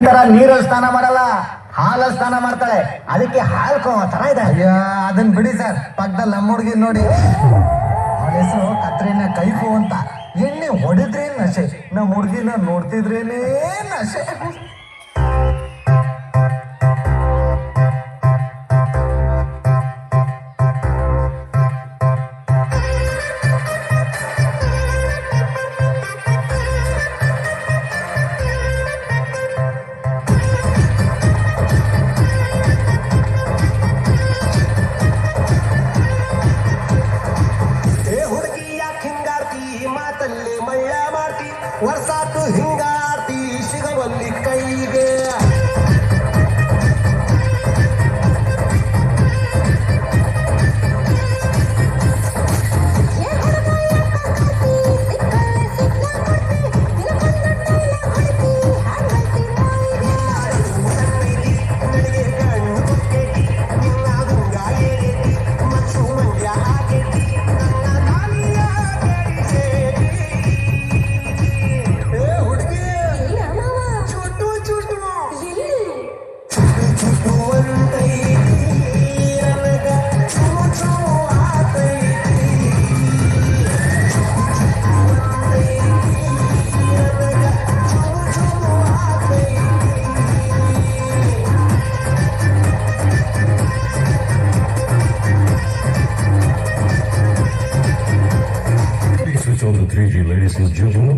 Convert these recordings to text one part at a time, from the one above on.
ತರ ನೀರಲ್ಲಿ ಸ್ನಾನ ಮಾಡಲ್ಲ ಹಾಲಲ್ಲಿ ಸ್ನಾನ ಮಾಡ್ತಾಳೆ. ಅದಕ್ಕೆ ಹಾಲು ಕೋ ತರ ಇದೆ. ಅಯ್ಯ ಅದನ್ನ ಬಿಡಿ ಸರ್. ಪಕ್ಕದಲ್ಲಿ ನಮ್ಮ ಹುಡುಗಿ ನೋಡಿ. ಅವಳ ಹೆಸರು ಕತ್ರಿನ ಕೈಫು ಅಂತ. ಎಣ್ಣೆ ಹೊಡೆದ್ರೇನ್ ನಶೆ? ನಮ್ಮ ಹುಡುಗಿನ ನೋಡ್ತಿದ್ರೇನೇ ನಶೆ? Please switch on the 3G, ladies and gentlemen.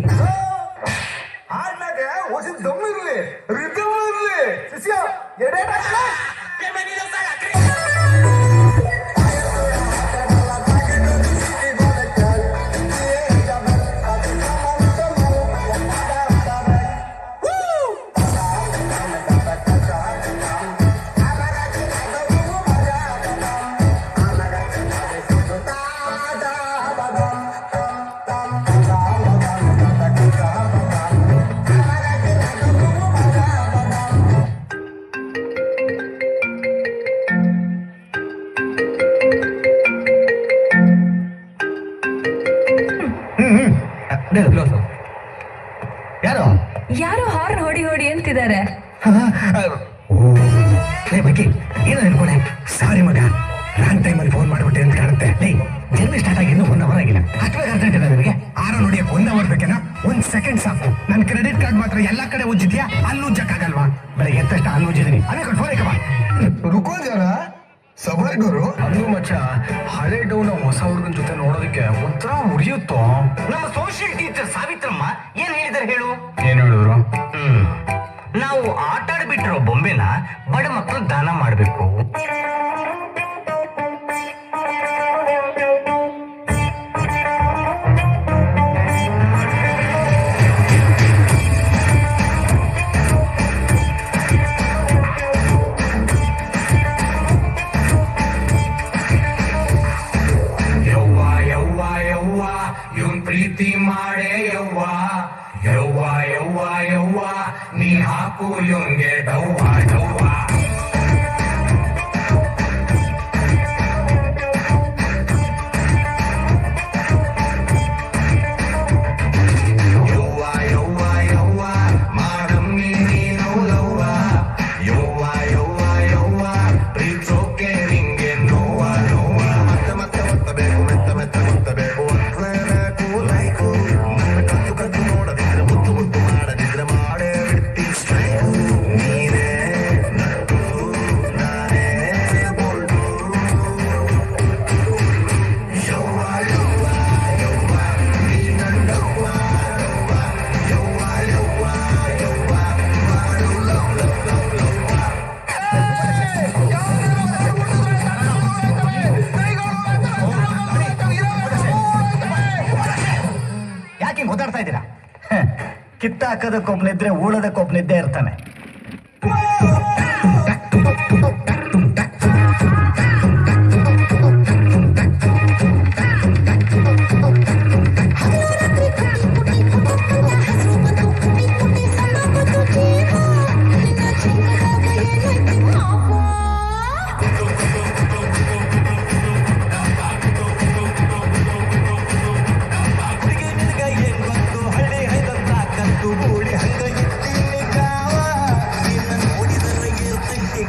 ಹಾಡ್ನಾಗ ಹೊಸ ದಮ್ ಇರ್ಲಿ ರಿದಮ್ ಇರ್ಲಿ ಶಿಷ್ಯ ಎಡೆ ಯಾರು? ಯಾರು ಹಾರ್ನ್ ಹೊಡಿ ಹೊಡಿ ಅಂತಿದ್ದಾರೆ. ಏ ಬಗ್ಗೆ ಏನು ಅನ್ಕೊಂಡೆ ಸಾರಿ ಮಗ ರಾಂಗ್ ಟೈಮಲ್ಲಿ ಫೋನ್ ಮಾಡ್ಬಿಟ್ಟೆ ಅಂತ ಕಾಣುತ್ತೆ. ಲೇ ಜರ್ನಿ ಸ್ಟಾರ್ಟ್ ಆಗಿ ಇನ್ನೂ ಒನ್ ಅವರ್ ಆಗಿಲ್ಲ. ಅಷ್ಟೊಂದು ಅರ್ಥ ಇದೆ ನನಗೆ? ಆರೋ ನೋಡಿಯಕ್ಕೆ ಒನ್ ಅವರ್ ಬೇಕೇನಾ? ಒಂದ್ ಸೆಕೆಂಡ್ ಸಾಕು. ನನ್ನ ಕ್ರೆಡಿಟ್ ಕಾರ್ಡ್ ಮಾತ್ರ ಎಲ್ಲಾ ಕಡೆ ಉಜ್ಜಿದ್ಯಾ? ಅಲ್ಲಿ ಉಜ್ಜಕ್ಕಾಗಲ್ವಾ? ಬೆಳಗ್ಗೆ ಎದ್ದ ಅಲ್ಲೂ ಉಜ್ಜಿದ್ದೀನಿ. ಅದೇ ಕೊಟ್ಟು ಫೋನ್ ರುಕೋ ಜರ ಸಬರ್ ಗುರು ಅದು ಮಚ್ಚ ಹಳೆ ಡೌನ ಹೊಸ ಹುಡುಗನ ಜೊತೆ ನೋಡೋದಕ್ಕೆ ಒಂಥರ ಮುರಿಯುತ್ತೋ? ನಮ್ಮ ಸೋಷಿಯಲ್ ಟೀಚರ್ ಸಾವಿತ್ರಮ್ಮ ಏನ್ ಹೇಳಿದಾರೆ ಹೇಳು? ಏನ್ ಹೇಳಿದ್ರು? ಹ್ಮ್. ನಾವು ಆಟ ಆಡ್ಬಿಟ್ಟಿರೋ ಬೊಂಬೆನ ಬಡ ಮಕ್ಕಳು ದಾನ ಮಾಡ್ಬೇಕು. 你拿不用的头发头发。ಯಾಕೆ ಹಿಂಗ್ ಓದಾಡ್ತಾ ಇದ್ದೀರಾ ಕಿತ್ತ ಹಾಕೋದಕ್ಕೊಬ್ನಿದ್ರೆ ಉಳೋದಕ್ಕೊಬ್ನಿದ್ದೇ ಇರ್ತಾನೆ.